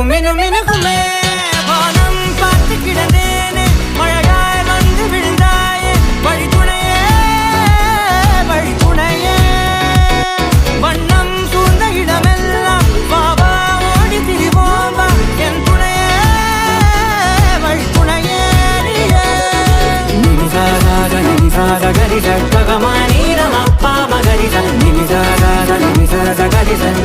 குமினு மினுகுமே வானம் பார்த்து கிடந்தேனே அழகாய் வந்து விழுந்தாயே வழி துணையே வழி துணையே வண்ணம் சூழ்ந்த இடமெல்லாம் பாபா ஓடி திரிவோமா என் துணையே வழி துணையே நிமிசாராக நிமிசார கரிச பகமா நீரமப்பா மகரிச நிமிசாராக நிமிசார கரிசன்